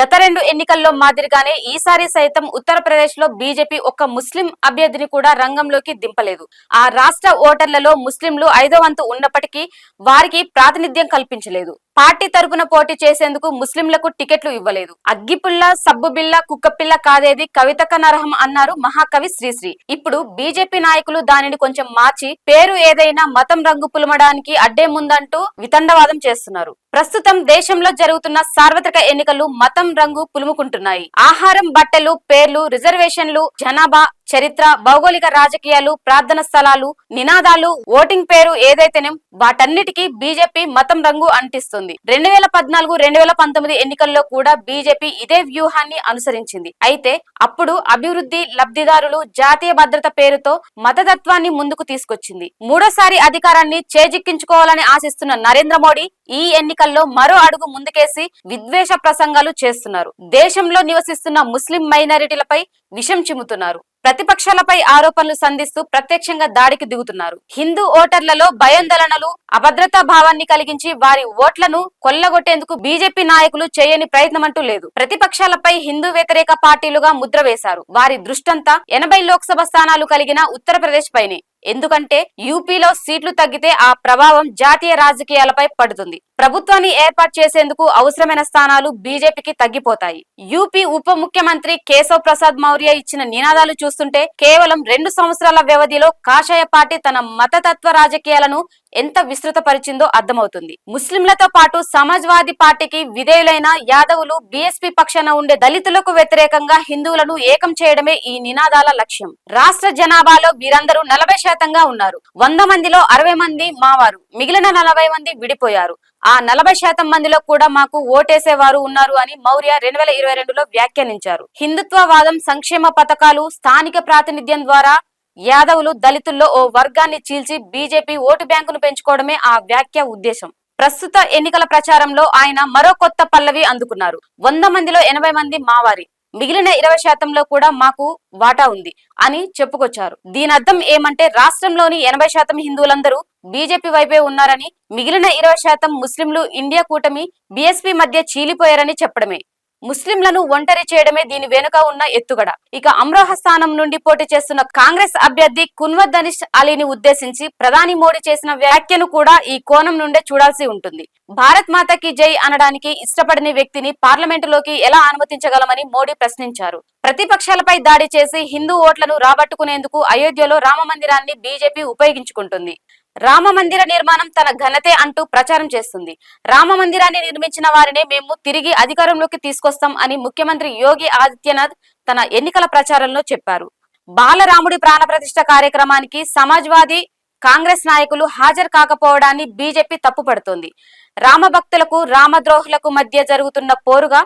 గత రెండు ఎన్నికల్లో మాదిరిగానే ఈసారి సైతం ఉత్తరప్రదేశ్లో బీజేపీ ఒక్క ముస్లిం అభ్యర్థిని కూడా రంగంలోకి దింపలేదు. ఆ రాష్ట్ర ఓటర్లలో ముస్లింలు ఐదో వంతు ఉన్నప్పటికీ వారికి ప్రాతినిధ్యం కల్పించలేదు. పార్టీ తరపున పోటీ చేసేందుకు ముస్లింలకు టికెట్లు ఇవ్వలేదు. అగ్గిపుల్ల సబ్బుబిల్ల కుక్కపిల్ల కాదేది కవితక నరహం అన్నారు మహాకవి శ్రీశ్రీ. ఇప్పుడు బీజేపీ నాయకులు దానిని కొంచెం మార్చి పేరు ఏదైనా మతం రంగు పులమడానికి అడ్డే ముందంటూ వితండవాదం చేస్తున్నారు. ప్రస్తుతం దేశంలో జరుగుతున్న సార్వత్రిక ఎన్నికలు మతం రంగు పులుముకుంటున్నాయి. ఆహారం బట్టలు పేర్లు రిజర్వేషన్లు జనాభా చరిత్ర భౌగోళిక రాజకీయాలు ప్రార్థన స్థలాలు నినాదాలు ఓటింగ్ పేరు ఏదైతేనే వాటన్నిటికీ బీజేపీ మతం రంగు అంటిస్తుంది. రెండు వేల పద్నాలుగు రెండు వేల పంతొమ్మిది ఎన్నికల్లో కూడా బీజేపీ ఇదే వ్యూహాన్ని అనుసరించింది. అయితే అప్పుడు అభివృద్ధి లబ్ధిదారులు జాతీయ భద్రత పేరుతో మతతత్వాన్ని ముందుకు తీసుకొచ్చింది. మూడోసారి అధికారాన్ని చేజిక్కించుకోవాలని ఆశిస్తున్న నరేంద్ర మోడీ ఈ ఎన్నికల్లో మరో అడుగు ముందుకేసి విద్వేష ప్రసంగాలు చేస్తున్నారు. దేశంలో నివసిస్తున్న ముస్లిం మైనారిటీలపై విషం చిమ్ముతున్నారు. ప్రతిపక్షాలపై ఆరోపణలు సంధిస్తూ ప్రత్యక్షంగా దాడికి దిగుతున్నారు. హిందూ ఓటర్లలో భయాందోళనలు అభద్రతా భావాన్ని కలిగించి వారి ఓట్లను కొల్లగొట్టేందుకు బీజేపీ నాయకులు చేయని ప్రయత్నం అంటూ లేదు. ప్రతిపక్షాలపై హిందూ వ్యతిరేక పార్టీలుగా ముద్ర వేశారు. వారి దృష్టంతా ఎనభై లోక్సభ స్థానాలు కలిగిన ఉత్తరప్రదేశ్ పైనే. ఎందుకంటే యూపీలో సీట్లు తగ్గితే ఆ ప్రభావం జాతీయ రాజకీయాలపై పడుతుంది. ప్రభుత్వాన్ని ఏర్పాటు చేసేందుకు అవసరమైన స్థానాలు బీజేపీకి తగ్గిపోతాయి. యూపీ ఉప ముఖ్యమంత్రి కేశవ్ ప్రసాద్ మౌర్య ఇచ్చిన నినాదాలు చూస్తుంటే కేవలం రెండు సంవత్సరాల వ్యవధిలో కాషాయ పార్టీ తన మతతత్వ రాజకీయాలను ఎంత విస్తృతపరిచిందో అర్థమవుతుంది. ముస్లింలతో పాటు సమాజ్వాదీ పార్టీకి విధేయులైన యాదవులు బీఎస్పీ పక్షాన ఉండే దళితులకు వ్యతిరేకంగా హిందువులను ఏకం చేయడమే ఈ నినాదాల లక్ష్యం. రాష్ట్ర జనాభాలో వీరందరూ నలభై శాతంగా ఉన్నారు. వంద మందిలో అరవై మంది మావారు. మిగిలిన నలభై మంది విడిపోయారు. ఆ నలభై శాతం మందిలో కూడా మాకు ఓటేసేవారు ఉన్నారు అని మౌర్య రెండు వేల ఇరవై రెండులో వ్యాఖ్యానించారు. హిందుత్వవాదం సంక్షేమ పథకాలు స్థానిక ప్రాతినిధ్యం ద్వారా యాదవులు దళితుల్లో ఓ వర్గాన్ని చీల్చి బీజేపీ ఓటు బ్యాంకును పెంచుకోవడమే ఆ వ్యాఖ్య ఉద్దేశం. ప్రస్తుత ఎన్నికల ప్రచారంలో ఆయన మరో కొత్త పల్లవి అందుకున్నారు. వంద మందిలో ఎనభై మంది మావారి. మిగిలిన ఇరవై శాతంలో కూడా మాకు వాటా ఉంది అని చెప్పుకొచ్చారు. దీని అర్థం ఏమంటే రాష్ట్రంలోని ఎనభై శాతం హిందువులందరూ బీజేపీ వైపే ఉన్నారని మిగిలిన ఇరవై శాతం ముస్లింలు ఇండియా కూటమి బీఎస్పీ మధ్య చీలిపోయారని చెప్పడమే. ముస్లింలను ఒంటరి చేయడమే దీని వెనుక ఉన్న ఎత్తుగడ. ఇక అమ్రోహ స్థానం నుండి పోటీ చేస్తున్న కాంగ్రెస్ అభ్యర్థి కున్వర్ దనిష్ అలీని ఉద్దేశించి ప్రధాని మోడీ చేసిన వ్యాఖ్యను కూడా ఈ కోణం నుండే చూడాల్సి ఉంటుంది. భారత్ మాతకి జై అనడానికి ఇష్టపడని వ్యక్తిని పార్లమెంటులోకి ఎలా అనుమతించగలమని మోడీ ప్రశ్నించారు. ప్రతిపక్షాలపై దాడి చేసి హిందూ ఓట్లను రాబట్టుకునేందుకు అయోధ్యలో రామ మందిరాన్ని బీజేపీ ఉపయోగించుకుంటుంది. రామ మందిర నిర్మాణం తన ఘనతే అంటూ ప్రచారం చేస్తుంది. రామ మందిరాన్ని నిర్మించిన వారినే మేము తిరిగి అధికారంలోకి తీసుకొస్తాం అని ముఖ్యమంత్రి యోగి ఆదిత్యనాథ్ తన ఎన్నికల ప్రచారంలో చెప్పారు. బాలరాముడి ప్రాణప్రతిష్ఠ కార్యక్రమానికి సమాజ్వాదీ కాంగ్రెస్ నాయకులు హాజరు కాకపోవడాన్ని బీజేపీ తప్పుపడుతోంది. రామభక్తులకు రామద్రోహులకు మధ్య జరుగుతున్న పోరుగా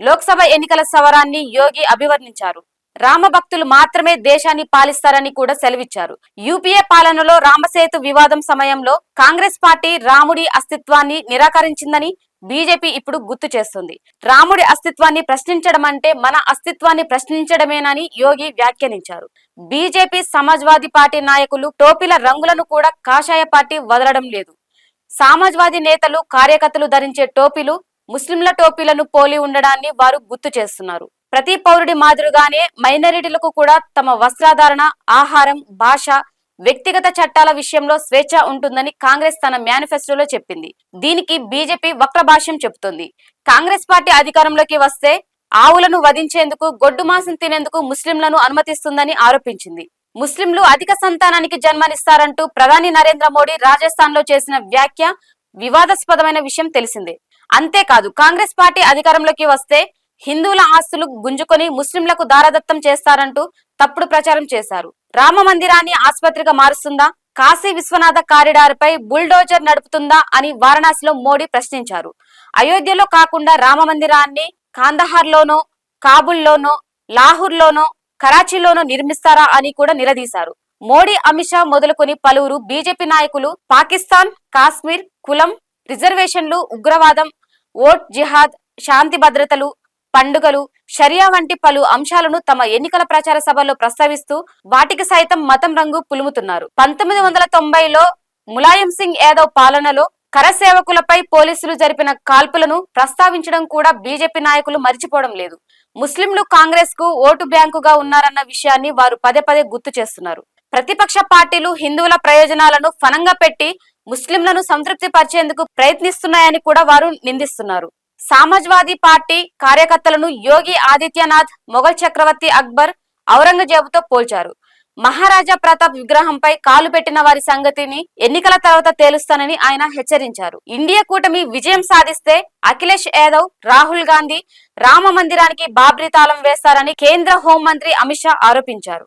లోక్సభ ఎన్నికల సవరాన్ని యోగి అభివర్ణించారు. రామభక్తులు మాత్రమే దేశాన్ని పాలిస్తారని కూడా సెలవిచ్చారు. యూపీఏ పాలనలో రామసేతు వివాదం సమయంలో కాంగ్రెస్ పార్టీ రాముడి అస్తిత్వాన్ని నిరాకరించిందని బీజేపీ ఇప్పుడు గుర్తు చేస్తుంది. రాముడి అస్తిత్వాన్ని ప్రశ్నించడం అంటే మన అస్తిత్వాన్ని ప్రశ్నించడమేనని యోగి వ్యాఖ్యానించారు. బీజేపీ సమాజ్వాదీ పార్టీ నాయకులు టోపీల రంగులను కూడా కాషాయ పార్టీ వదలడం లేదు. సమాజ్వాదీ నేతలు కార్యకర్తలు ధరించే టోపీలు ముస్లింల టోపీలను పోలి ఉండడాన్ని వారు గుర్తు చేస్తున్నారు. ప్రతి పౌరుడి మాదిరిగానే మైనారిటీలకు కూడా తమ వస్త్రాధారణ ఆహారం భాష వ్యక్తిగత చట్టాల విషయంలో స్వేచ్ఛ ఉంటుందని కాంగ్రెస్ తన మేనిఫెస్టోలో చెప్పింది. దీనికి బీజేపీ వక్రభాష్యం చెబుతోంది. కాంగ్రెస్ పార్టీ అధికారంలోకి వస్తే ఆవులను వధించేందుకు గొడ్డు మాంసం తినేందుకు ముస్లింలను అనుమతిస్తుందని ఆరోపించింది. ముస్లింలు అధిక సంతానానికి జన్మనిస్తారంటూ ప్రధాని నరేంద్ర మోడీ రాజస్థాన్లో చేసిన వ్యాఖ్య వివాదాస్పదమైన విషయం తెలిసిందే. అంతేకాదు కాంగ్రెస్ పార్టీ అధికారంలోకి వస్తే హిందువుల ఆస్తులు గుంజుకొని ముస్లింలకు దారదత్తం చేస్తారంటూ తప్పుడు ప్రచారం చేశారు. రామ మందిరాన్ని ఆసుపత్రిగా మారుస్తుందా? కాశీ విశ్వనాథ కారిడార్ పై బుల్డోజర్ నడుపుతుందా అని వారణాసిలో మోడీ ప్రశ్నించారు. అయోధ్యలో కాకుండా రామ మందిరాన్ని కాందహార్లోనో కాబుల్లోనో లాహూర్లోనో కరాచీలోనో నిర్మిస్తారా అని కూడా నిలదీశారు. మోడీ అమిత్ షా మొదలుకొని పలువురు బీజేపీ నాయకులు పాకిస్తాన్ కాశ్మీర్ కులం రిజర్వేషన్లు ఉగ్రవాదం ఓట్ జిహాద్ శాంతి భద్రతలు పండుగలు షరియా వంటి పలు అంశాలను తమ ఎన్నికల ప్రచార సభల్లో ప్రస్తావిస్తూ వాటికి సైతం మతం రంగు పులుముతున్నారు. పంతొమ్మిది వందల తొంభైలో ములాయం సింగ్ యాదవ్ పాలనలో కరసేవకులపై పోలీసులు జరిపిన కాల్పులను ప్రస్తావించడం కూడా బీజేపీ నాయకులు మరిచిపోవడం లేదు. ముస్లింలు కాంగ్రెస్కు ఓటు బ్యాంకుగా ఉన్నారన్న విషయాన్ని వారు పదే పదే గుర్తు చేస్తున్నారు. ప్రతిపక్ష పార్టీలు హిందువుల ప్రయోజనాలను ఫనంగా పెట్టి ముస్లింలను సంతృప్తి పరిచేందుకు ప్రయత్నిస్తున్నాయని కూడా వారు నిందిస్తున్నారు. సమాజ్వాదీ పార్టీ కార్యకర్తలను యోగి ఆదిత్యనాథ్ మొఘల్ చక్రవర్తి అక్బర్ ఔరంగజేబుతో పోల్చారు. మహారాజా ప్రతాప్ విగ్రహంపై కాలు పెట్టిన వారి సంగతిని ఎన్నికల తర్వాత తేలుస్తానని ఆయన హెచ్చరించారు. ఇండియా కూటమి విజయం సాధిస్తే అఖిలేష్ యాదవ్ రాహుల్ గాంధీ రామ మందిరానికి బాబ్రీ తాళం వేస్తారని కేంద్ర హోంమంత్రి అమిత్ షా ఆరోపించారు.